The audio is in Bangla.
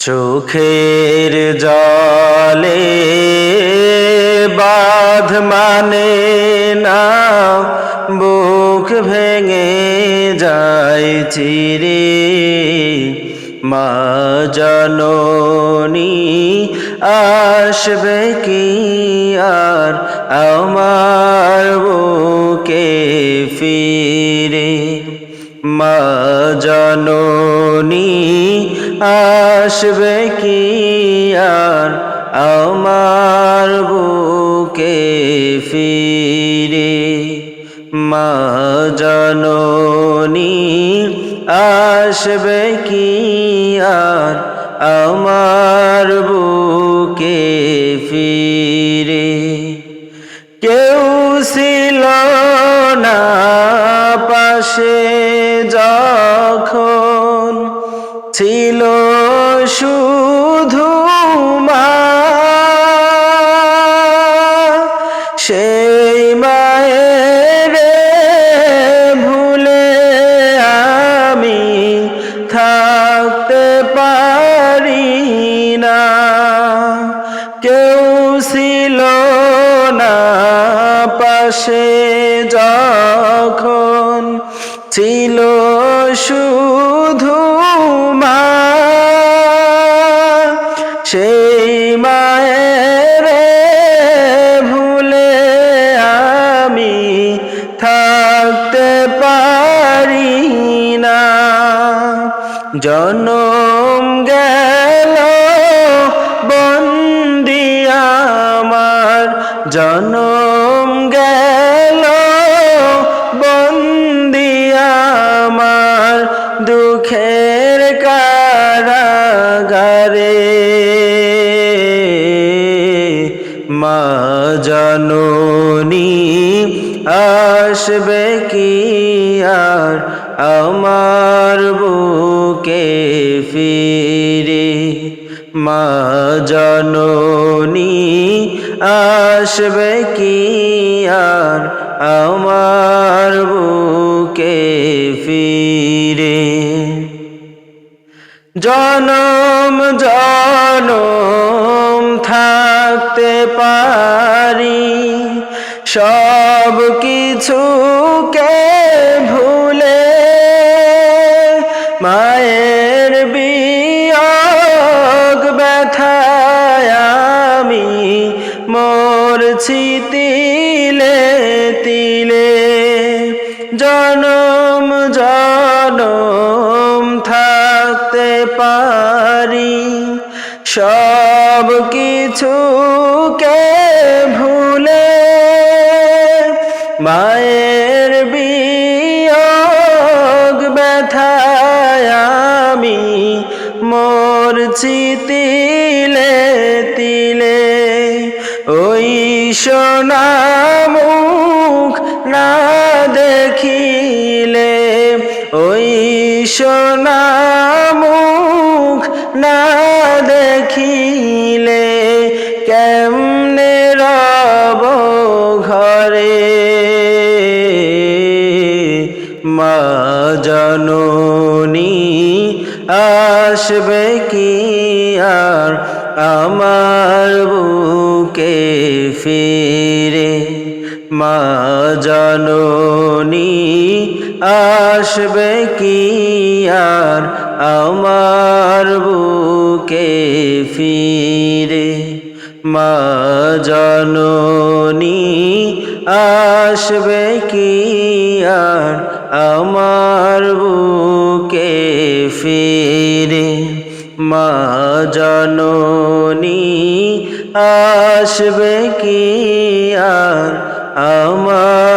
চোখের জলে বাঁধ মানে না, বুক ভেঙে যায় চিরে। মা জননী, আসবে কি আর আমার বুকে ফিরে? মা জননী আসবে কি আর আমার বুকে ফিরে? মা জননী, আসবে কি আর আমার বুকে ফিরে? কেউ ছিল না পাশে ছিল শুধু মা। সেই মায়ের ভুলে আমি থাকতে পারি না। কেউ ছিল না পাশে যখন ছিল শুধু জনম গেল, বন্দি আমার। জনম গেল, বন্দি আমার। দুঃখের কারাগারে মা জননী আসবে কি আর আমার বুকে ফিরে মা জননী আসবে কি আর? আমার বুকে ফিরে জনম জনম থাকতে পারি, সব কিছুকে মরছি তিলে তিলে। জনম জনম থাকতে পারি। সব কিছুকে ভুলে মায়ের বিয়োগ ব্যথায় আমি মরছি তিলে তিলে। ওই সোনামুখ না দেখিলে, ওই সোনামুখ না দেখিলে, কেমনে রব ঘরে? মা জননী আসবে কি আর আমার বুকে ফিরে, মা জননী আসবে কি আর আমার বুকে ফিরে? মা জননী আসবে কি আর আমার বুকে ফিরে? মা জননী আসবে কি আর আমার?